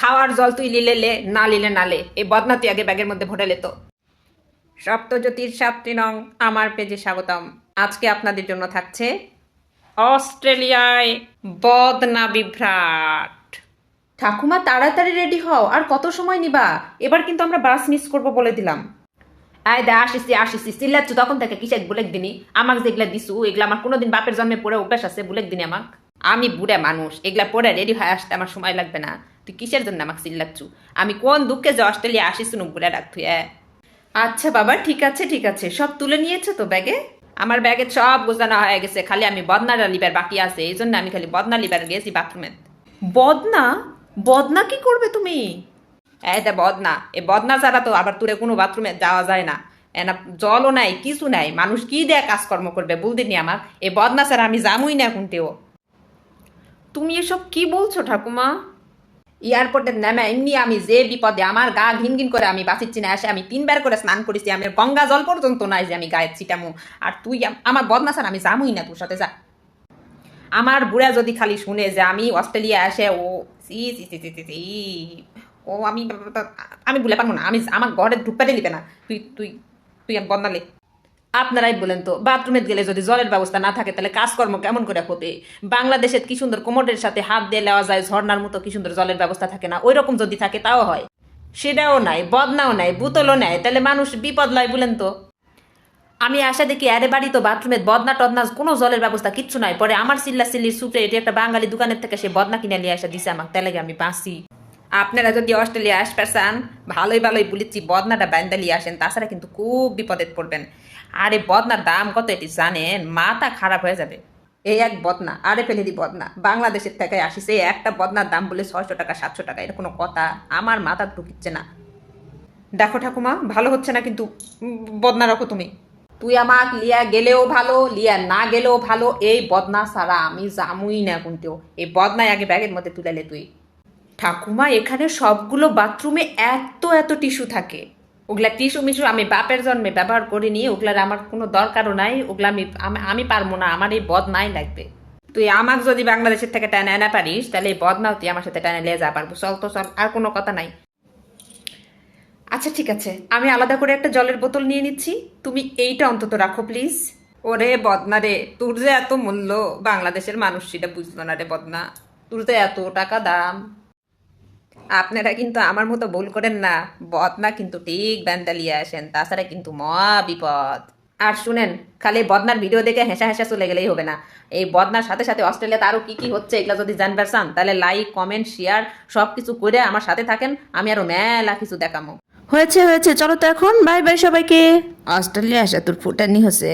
খাওয়ার জল তুই লিলে লে না লিলে নালে এই বদনা তুই আগে ব্যাগের মধ্যে ভরে লেতো সপ্তজ্যোতির সাতটি নং আমার পেজে স্বাগতম। আজকে আপনাদের জন্য থাকছে অস্ট্রেলিয়ায় বদনা বিভ্রাট। ঠাকুমা তাড়াতাড়ি রেডি হও আর কত সময় নিবা? এবার কিন্তু আমরা বাস মিস করব বলে দিলাম। আয় দা আসিসি আসিসি চিল্লাচ্ছু তখন থেকে কিসে বুলেক দিনি? আমাকে যেগুলা দিছু এগুলা আমার কোনোদিন বাপের জন্মে পড়ে অভ্যাস আছে বুলেক দিনি আমাক। আমি বুড়া মানুষ এগুলা পড়ে রেডি হয়ে আসতে আমার সময় লাগবে না। তুই কিসের জন্য আমাকে চিল্লাচ্ছু? আমি কোন দুঃখে যে অস্ট্রেলিয়া আসিস নুক বুড়া রাখতু আচ্ছা বাবা, ঠিক আছে ঠিক আছে। সব তুলে নিয়েছো তো ব্যাগে? আমার ব্যাগে সব গোছানো হয়ে গেছে, খালি আমি বদনাটা লিবার বাকি আছে, এই জন্য আমি খালি বদনা লিবার গেছি বাথরুমে। বদনা? বদনা কি করবে তুমি? এটা বদনা। এ বদনা ছাড়া তো আবার তোরে কোনো বাথরুমে যাওয়া যায় না। এনা জলও নাই, কিছু নাই। মানুষ কি দেয়া কাজকর্ম করবে বলদিনি আমার? এ বদনা ছাড়া আমি জামুই না কোনটেও। তুমি এসব কি বলছো ঠাকুমা? এয়ারপোর্টে নেমে এমনি আমি যে বিপদে আমার গা ঘিন ঘিন করে আমি বাঁচিচ্ছি না এসে আমি তিনবার করে স্নান করেছি, আমি গঙ্গা জল পর্যন্ত নাই যে আমি গায়ে ছিটামু। আর তুই আম- আমার বদনা আমি যামুই না তোর সাথে, যা। আমার বুড়া যদি খালি শুনে যে আমি অস্ট্রেলিয়া আসে ও, C C C C C ও, আমি আমি বলে পারব না, আমি আমার ঘরে ঢুকপাতে দিবে না। তুই তুই তুই বদনালে আপনারাই বলেন তো, বাথরুমে গেলে যদি জলের ব্যবস্থা না থাকে, তাহলে কাজকর্ম কেমন করে হবে? বাংলাদেশে কি সুন্দর কোমরের সাথে হাত দিয়ে নেওয়া যায়, ঝর্ণার মতো কি সুন্দর জলের ব্যবস্থা থাকে না? ওই রকম যদি থাকে, তাও হয়। সেটাও নাই, বদনাও নাই, বুতলও নাই, তাহলে মানুষ বিপদ লয় বলেন তো। আমি আশা দেখি আরে বাড়ি তো বাথরুমে বদনা টদনা, কোনো জলের ব্যবস্থা কিচ্ছু নাই। পরে আমার চিল্লা চিল্লির সুপে এটি একটা বাঙালি দোকানের থেকে সে বদনা কিনে নিয়ে আসা দিছে আমাকে, তাহলে আমি বাঁচি। আপনারা যদি অস্ট্রেলিয়া আসতে চান, ভালোই ভালোই বলেছি, বদনাটা ব্যান্ডালি আসেন, তাছাড়া কিন্তু খুব বিপদে পড়বেন। আরে বদনার দাম কত এটি জানেন? মাথা খারাপ হয়ে যাবে। এই এক বদনা, আরে ফেলে দি বদনা। বাংলাদেশের থেকে আসিস, এই একটা বদনার দাম বলে ছয়শো টাকা, সাতশো টাকা, এটা কোনো কথা। আমার মাথা ঢুকিচ্ছে না। দেখো ঠাকুমা, ভালো হচ্ছে না কিন্তু বদনা রাখো তুমি। তুই আমাক লিয়া গেলেও ভালো, লিয়া না গেলেও ভালো, এই বদনা ছাড়া আমি জামুই না কোনতেও। এই বদনাই আগে ব্যাগের মধ্যে তুলালে তুই। ঠাকুমা, এখানে সবগুলো বাথরুমে এত এত টিস্যু থাকে। ওগুলা টিস্যু মিশু আমি বাপের জন্মে ব্যবহার করিনি, ওগুলার আমার কোনো দরকারও নাই, ওগুলা আমি, আমি- পারব না, আমার এই বদ নাই লাগবে। তুই আমাকে যদি বাংলাদেশের থেকে টেনে আনা পারিস, তাহলে এই বদনাও তুই আমার সাথে টেনে নিয়ে যা পারব, চল তো, চল, আর কোনো কথা নাই। আচ্ছা ঠিক আছে, আমি আলাদা করে একটা জলের বোতল নিয়ে নিচ্ছি, তুমি এইটা অন্তত রাখো, প্লিজ। ওরে বদনা রে, তোর যে এত মূল্য, বাংলাদেশের মানুষ সেটা বুঝলো না রে বদনা। তোর যে এত টাকা দাম। আপনারা কিন্তু আমার মতো ভুল করেন না। বদনা কিন্তু ঠিক ব্যান্ডালিয়ে আসেন, তাছাড়া কিন্তু মহা বিপদ। আর শুনেন, খালি বদনার ভিডিও দেখে হেসা হেসা চলে গেলেই হবে না। এই বদনার সাথে সাথে অস্ট্রেলিয়াতে আরও কি কি হচ্ছে এগুলো যদি জানবার চান, তাহলে লাইক কমেন্ট শেয়ার সব কিছু করে আমার সাথে থাকেন, আমি আরও মেলা কিছু দেখামো। হয়েছে হয়েছে, চলো তো এখন বাই বাই সবাইকে। অস্ট্রেলিয়া আসা তোর ফুটানি হচ্ছে।